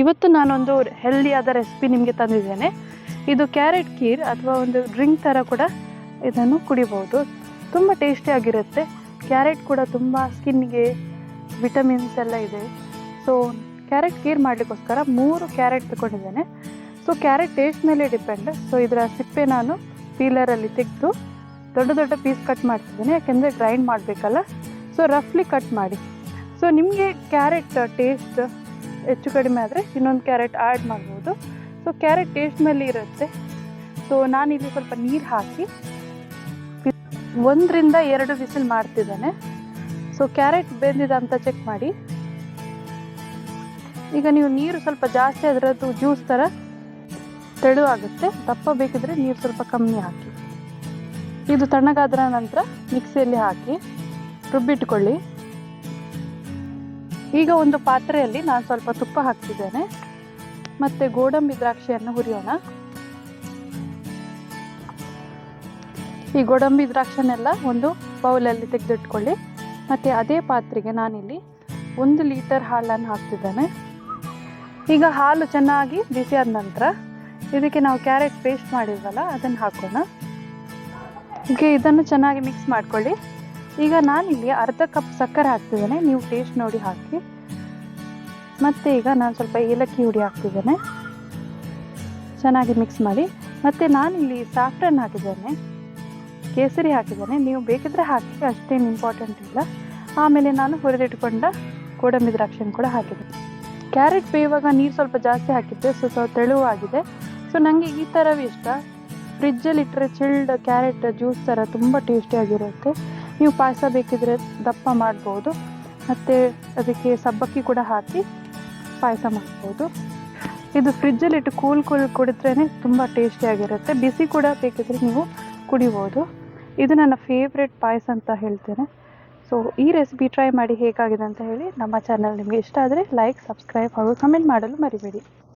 ಇವತ್ತು ನಾನೊಂದು ಹೆಲ್ದಿಯಾದ ರೆಸಿಪಿ ನಿಮಗೆ ತಂದಿದ್ದೇನೆ. ಇದು ಕ್ಯಾರೆಟ್ ಕೀರ್ ಅಥವಾ ಒಂದು ಡ್ರಿಂಕ್ ಥರ ಕೂಡ ಇದನ್ನು ಕುಡಿಬೋದು. ತುಂಬ ಟೇಸ್ಟಿಯಾಗಿರುತ್ತೆ ಕ್ಯಾರೆಟ್ ಕೂಡ ತುಂಬ ಸ್ಕಿನ್ಗೆ ವಿಟಮಿನ್ಸ್ ಎಲ್ಲ ಇದೆ. ಸೊ ಕ್ಯಾರೆಟ್ ಕೀರ್ ಮಾಡಲಿಕ್ಕೋಸ್ಕರ ಮೂರು ಕ್ಯಾರೆಟ್ ತಗೊಂಡಿದ್ದೇನೆ. ಸೊ ಕ್ಯಾರೆಟ್ ಟೇಸ್ಟ್ ಮೇಲೆ ಡಿಪೆಂಡ್ ಸೊ ಇದರ ಸಿಪ್ಪೆ ನಾನು ಪೀಲರಲ್ಲಿ ತೆಗೆದು ದೊಡ್ಡ ದೊಡ್ಡ ಪೀಸ್ ಕಟ್ ಮಾಡ್ತಿದ್ದೇನೆ. ಯಾಕೆಂದರೆ ಗ್ರೈಂಡ್ ಮಾಡಬೇಕಲ್ಲ. ಸೊ ರಫ್ಲಿ ಕಟ್ ಮಾಡಿ. ಸೊ ನಿಮಗೆ ಕ್ಯಾರೆಟ್ ಟೇಸ್ಟ್ ಹೆಚ್ಚು ಕಡಿಮೆ ಆದರೆ ಇನ್ನೊಂದು ಕ್ಯಾರೆಟ್ ಆ್ಯಡ್ ಮಾಡ್ಬೋದು. ಸೊ ಕ್ಯಾರೆಟ್ ಟೇಸ್ಟ್ ಮೇಲೆ ಇರುತ್ತೆ. ಸೊ ಇಲ್ಲಿ ಸ್ವಲ್ಪ ನೀರು ಹಾಕಿ ಒಂದರಿಂದ ಎರಡು ವಿಸಿಲ್ ಮಾಡ್ತಿದ್ದಾನೆ. ಸೊ ಕ್ಯಾರೆಟ್ ಬೆಂದಿದೆ ಅಂತ ಚೆಕ್ ಮಾಡಿ. ಈಗ ನೀವು ನೀರು ಸ್ವಲ್ಪ ಜಾಸ್ತಿ ಅದರದ್ದು ಜ್ಯೂಸ್ ಥರ ತೆಳು ಆಗುತ್ತೆ. ದಪ್ಪ ಬೇಕಿದ್ರೆ ನೀರು ಸ್ವಲ್ಪ ಕಮ್ಮಿ ಹಾಕಿ. ಇದು ತಣ್ಣಗಾದ ನಂತರ ಮಿಕ್ಸಿಯಲ್ಲಿ ಹಾಕಿ ರುಬ್ಬಿಟ್ಕೊಳ್ಳಿ. ಈಗ ಒಂದು ಪಾತ್ರೆಯಲ್ಲಿ ನಾನು ಸ್ವಲ್ಪ ತುಪ್ಪ ಹಾಕ್ತಿದ್ದೇನೆ. ಮತ್ತೆ ಗೋಡಂಬಿ ದ್ರಾಕ್ಷಿಯನ್ನು ಹುರಿಯೋಣ. ಈ ಗೋಡಂಬಿ ದ್ರಾಕ್ಷನೆಲ್ಲ ಒಂದು ಬೌಲಲ್ಲಿ ತೆಗೆದಿಟ್ಕೊಳ್ಳಿ. ಮತ್ತು ಅದೇ ಪಾತ್ರೆಗೆ ನಾನಿಲ್ಲಿ ಒಂದು ಲೀಟರ್ ಹಾಲನ್ನು ಹಾಕ್ತಿದ್ದೇನೆ. ಈಗ ಹಾಲು ಚೆನ್ನಾಗಿ ಬಿಸಿಯಾದ ನಂತರ ಇದಕ್ಕೆ ನಾವು ಕ್ಯಾರೆಟ್ ಪೇಸ್ಟ್ ಮಾಡಿದ್ವಲ್ಲ, ಅದನ್ನು ಹಾಕೋಣ. ಈಗ ಇದನ್ನು ಚೆನ್ನಾಗಿ ಮಿಕ್ಸ್ ಮಾಡ್ಕೊಳ್ಳಿ. ಈಗ ನಾನಿಲ್ಲಿ ಅರ್ಧ ಕಪ್ ಸಕ್ಕರೆ ಹಾಕ್ತಿದ್ದೇನೆ. ನೀವು ಟೇಸ್ಟ್ ನೋಡಿ ಹಾಕಿ. ಮತ್ತು ಈಗ ನಾನು ಸ್ವಲ್ಪ ಏಲಕ್ಕಿ ಹುಡಿ ಹಾಕ್ತಿದ್ದೇನೆ. ಚೆನ್ನಾಗಿ ಮಿಕ್ಸ್ ಮಾಡಿ. ಮತ್ತು ನಾನಿಲ್ಲಿ ಸಾಫ್ರನ್ ಹಾಕಿದ್ದೇನೆ. ಕೇಸರಿ ಹಾಕಿದ್ದೇನೆ. ನೀವು ಬೇಕಿದ್ರೆ ಹಾಕಿ, ಅಷ್ಟೇನು ಇಂಪಾರ್ಟೆಂಟ್ ಇಲ್ಲ. ಆಮೇಲೆ ನಾನು ಹುರಿದಿಟ್ಕೊಂಡ ಗೋಡಂಬಿ ದ್ರಾಕ್ಷಿನ ಕೂಡ ಹಾಕಿದೆ ಕ್ಯಾರೆಟ್ ಬೇಯುವಾಗ ನೀರು ಸ್ವಲ್ಪ ಜಾಸ್ತಿ ಹಾಕಿದ್ದೆ, ಸೊ ಸ್ವಲ್ಪ ತೆಳುವಾಗಿದೆ. ಸೊ ನನಗೆ ಈ ಥರವೇ ಇಷ್ಟ. ಫ್ರಿಜ್ಜಲ್ಲಿ ಇಟ್ಟರೆ ಚಿಲ್ಡ್ ಕ್ಯಾರೆಟ್ ಜ್ಯೂಸ್ ಥರ ತುಂಬ ಟೇಸ್ಟಿಯಾಗಿರುತ್ತೆ ನೀವು ಪಾಯಸ ಬೇಕಿದ್ರೆ ದಪ್ಪ ಮಾಡ್ಬೋದು. ಮತ್ತು ಅದಕ್ಕೆ ಸಬ್ಬಕ್ಕಿ ಕೂಡ ಹಾಕಿ ಪಾಯಸ ಮಾಡ್ಬೋದು. ಇದು ಫ್ರಿಜ್ಜಲ್ಲಿ ಇಟ್ಟು ಕೂಲ್ ಕೂಲ್ ಕುಡಿದ್ರೇ ತುಂಬ ಟೇಸ್ಟಿಯಾಗಿರುತ್ತೆ ಬಿಸಿ ಕೂಡ ಬೇಕಿದ್ರೆ ನೀವು ಕುಡಿಬೋದು. ಇದು ನನ್ನ ಫೇವ್ರೆಟ್ ಪಾಯಸ ಅಂತ ಹೇಳ್ತೇನೆ. ಸೊ ಈ ರೆಸಿಪಿ ಟ್ರೈ ಮಾಡಿ ಹೇಗಾಗಿದೆ ಅಂತ ಹೇಳಿ ನಮ್ಮ ಚಾನಲ್ ನಿಮಗೆ ಇಷ್ಟ ಆದರೆ ಲೈಕ್ ಸಬ್ಸ್ಕ್ರೈಬ್ ಹಾಗೂ ಕಮೆಂಟ್ ಮಾಡಲು ಮರಿಬೇಡಿ.